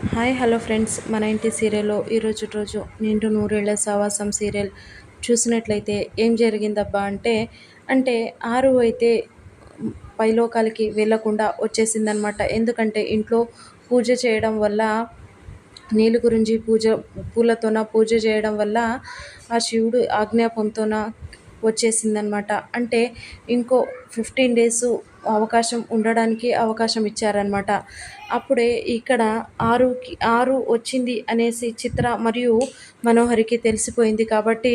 Hi hello friends. మన ఇంటి సీరియల్లో ఈరోజు రోజు నిండు నూరేళ్ళ సవాసం సీరియల్ చూసినట్లయితే ఏం జరిగిందబ్బా అంటే అంటే ఆరు అయితే పైలోకాలకి వెళ్ళకుండా వచ్చేసిందనమాట ఎందుకంటే ఇంట్లో పూజ చేయడం వల్ల నీళ్ళు గురించి పూజ పూలతోన పూజ చేయడం వల్ల ఆ శివుడు ఆజ్ఞాపంతోన వచ్చేసిందనమాట అంటే ఇంకో ఫిఫ్టీన్ డేస్ అవకాశం ఉండడానికి అవకాశం ఇచ్చారనమాట అప్పుడే ఇక్కడ ఆరుకి ఆరు వచ్చింది అనేసి చిత్ర మరియు మనోహరికి తెలిసిపోయింది కాబట్టి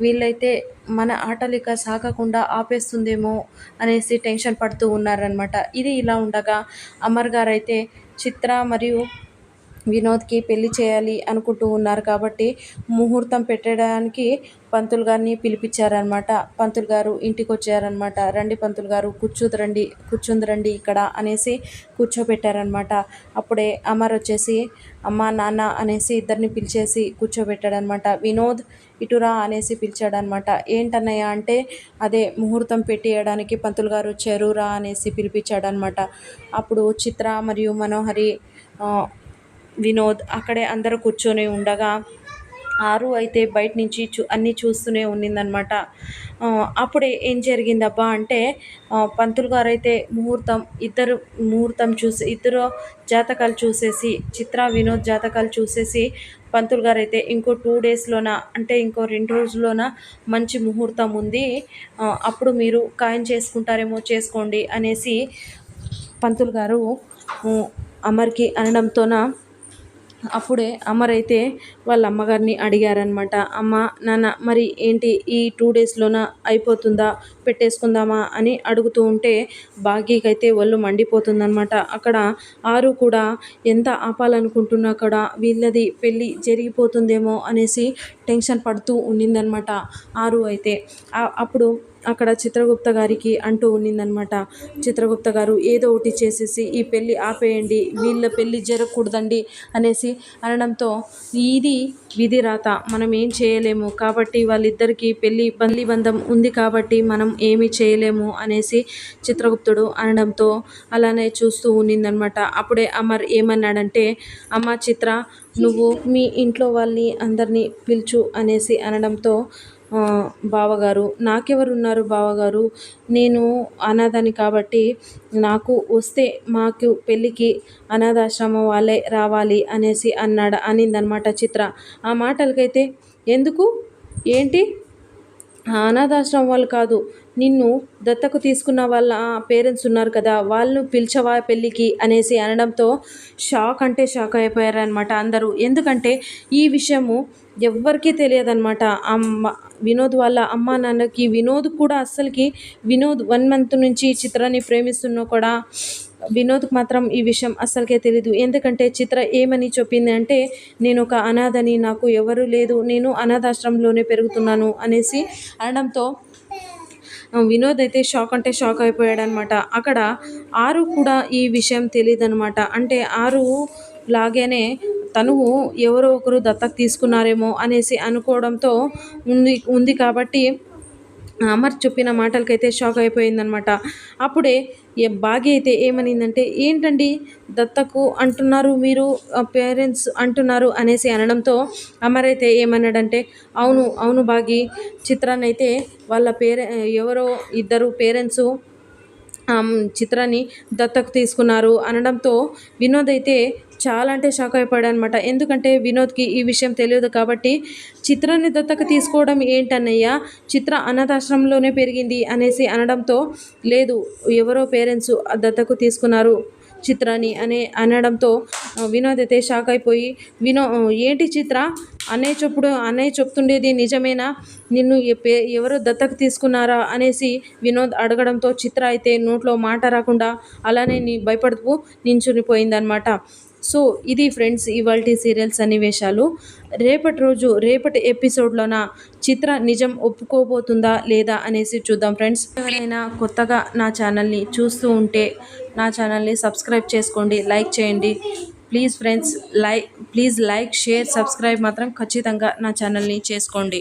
వీళ్ళైతే మన ఆటలిక సాగకుండా ఆపేస్తుందేమో అనేసి టెన్షన్ పడుతూ ఉన్నారనమాట ఇది ఇలా ఉండగా అమర్ గారైతే చిత్ర మరియు వినోద్కి పెళ్ళి చేయాలి అనుకుంటూ ఉన్నారు కాబట్టి ముహూర్తం పెట్టడానికి పంతులు గారిని పిలిపించారనమాట పంతులు గారు ఇంటికి వచ్చారనమాట రండి పంతులు గారు కూర్చుదరండి కూర్చుందరండి ఇక్కడ అనేసి కూర్చోబెట్టారనమాట అప్పుడే అమర్ వచ్చేసి అమ్మ నాన్న అనేసి ఇద్దరిని పిలిచేసి కూర్చోబెట్టాడనమాట వినోద్ ఇటురా అనేసి పిలిచాడనమాట ఏంటన్నయ్య అంటే అదే ముహూర్తం పెట్టేయడానికి పంతులు గారు వచ్చారు రా అనేసి పిలిపించాడనమాట అప్పుడు చిత్ర మరియు మనోహరి వినోద్ అక్కడే అందరూ కూర్చొని ఉండగా ఆరు అయితే బయట నుంచి చూ అన్నీ చూస్తూనే ఉన్నిందనమాట. అప్పుడే ఏం జరిగిందబ్బా అంటే పంతులు గారు అయితే ముహూర్తం ఇద్దరు ముహూర్తం చూసి ఇద్దరు జాతకాలు చూసేసి చిత్ర వినోద్ జాతకాలు చూసేసి పంతులు గారు అయితే ఇంకో టూ డేస్లోన అంటే ఇంకో రెండు రోజుల్లోన మంచి ముహూర్తం ఉంది. అప్పుడు మీరు ఖాయం చేసుకుంటారేమో చేసుకోండి అనేసి పంతులు గారు అమర్కి అనడంతోన అప్పుడే అమరైతే వాళ్ళ అమ్మగారిని అడిగారనమాట అమ్మ నాన్న మరి ఏంటి ఈ టూ డేస్లోన అయిపోతుందా? పెట్టేసుకుందామా? అని అడుగుతూ ఉంటే భాగ్యకైతే ఒళ్ళు మండిపోతుందనమాట అక్కడ ఆరు కూడా ఎంత ఆపాలనుకుంటున్నా కూడా వీళ్ళది పెళ్ళి జరిగిపోతుందేమో అనేసి టెన్షన్ పడుతూ ఉండిందనమాట ఆరు అయితే. అప్పుడు అక్కడ చిత్రగుప్త గారికి అంటూ ఉన్నిందనమాట చిత్రగుప్త గారు ఏదో ఒకటి చేసేసి ఈ పెళ్ళి ఆపేయండి వీళ్ళ పెళ్ళి జరగకూడదండి అనేసి అనడంతో ఇది విధి రాత. మనం ఏం చేయలేము కాబట్టి వాళ్ళిద్దరికీ పెళ్ళి పల్లి బంధం ఉంది కాబట్టి మనం ఏమీ చేయలేము అనేసి చిత్రగుప్తుడు అనడంతో అలానే చూస్తూ ఉన్నిందనమాట అప్పుడే అమర్ ఏమన్నాడంటే అమ్మ చిత్ర నువ్వు మీ ఇంట్లో వాళ్ళని అందరినీ పిలుచు అనేసి అనడంతో బావగారు నాకెవరున్నారు బావగారు? నేను అనాథని కాబట్టి నాకు వస్తే మాకు పెళ్ళికి అనాథాశ్రమం వాళ్ళే రావాలి అనేసి అన్నాడు అనిందనమాట చిత్ర. ఆ మాటలకైతే ఎందుకు? ఏంటి? అనాథాశ్రమం వాళ్ళు కాదు. నిన్ను దత్తకు తీసుకున్న వాళ్ళ పేరెంట్స్ ఉన్నారు కదా వాళ్ళు పిలిచవా పెళ్ళికి? అనేసి అనడంతో షాక్ అంటే షాక్ అయిపోయారనమాట అందరూ. ఎందుకంటే ఈ విషయము ఎవ్వరికీ తెలియదనమాట అమ్మ వినోద్ వాళ్ళ అమ్మ నాన్నకి వినోద్ కూడా అస్సలకి వినోద్ వన్ మంత్ నుంచి చిత్రాన్ని ప్రేమిస్తున్నా కూడా వినోద్కి మాత్రం ఈ విషయం అస్సలకే తెలీదు. ఎందుకంటే చిత్ర ఏమని చెప్పింది అంటే నేను ఒక అనాథని నాకు ఎవరు లేదు నేను అనాథాశ్రమంలోనే పెరుగుతున్నాను అనేసి అనడంతో వినోద్ అయితే షాక్ అంటే షాక్ అయిపోయాడనమాట. అక్కడ ఆరు కూడా ఈ విషయం తెలియదు అనమాట అంటే ఆరు లాగానే తను ఎవరో ఒకరు దత్తత తీసుకున్నారేమో అనేసి అనుకోవడంతో ఉంది ఉంది కాబట్టి అమర్ చెప్పిన మాటలకైతే షాక్ అయిపోయిందనమాట అప్పుడే భాగ్య అయితే ఏమనిందంటే ఏంటండి దత్తకు అంటున్నారు మీరు పేరెంట్స్ అంటున్నారు అనేసి అనడంతో అమర్ అయితే ఏమన్నాడంటే అవును అవును భాగి చిత్రాన్ని అయితే వాళ్ళ పేరె ఎవరో ఇద్దరు పేరెంట్స్ చిత్రాన్ని దత్తకు తీసుకున్నారు అనడంతో వినోద్ అయితే చాలా అంటే షాక్ అయిపోయాడు అనమాట ఎందుకంటే వినోద్కి ఈ విషయం తెలియదు కాబట్టి చిత్రాన్ని దత్తకు తీసుకోవడం ఏంటన్నయ్యా? చిత్ర అనాథాశ్రమంలోనే పెరిగింది అనేసి అనడంతో లేదు ఎవరో పేరెంట్స్ దత్తకు తీసుకున్నారు చిత్రాన్ని అనే అనడంతో వినోద్ అయితే షాక్ అయిపోయి వినో ఏంటి చిత్ర? అన్నయ్య చెప్పుడు అన్నయ్య చెప్తుండేది నిజమేనా? నిన్ను ఎవరు దత్తకు తీసుకున్నారా? అనేసి వినోద్ అడగడంతో చిత్ర అయితే నోట్లో మాట రాకుండా అలానే నీ భయపడుతూ నించునిపోయిందనమాట సో ఇది ఫ్రెండ్స్ ఇవాల్టి సీరియల్ సన్నివేశాలు. రేపటి రోజు రేపటి ఎపిసోడ్లోన చిత్ర నిజం ఒప్పుకోబోతుందా లేదా అనేసి చూద్దాం ఫ్రెండ్స్. ఎవరైనా కొత్తగా నా ఛానల్ని చూస్తూ ఉంటే నా ఛానల్ని సబ్స్క్రైబ్ చేసుకోండి లైక్ చేయండి. Please friends like please like share subscribe మాత్రం ఖచ్చితంగా నా ఛానల్ని చేసుకోండి.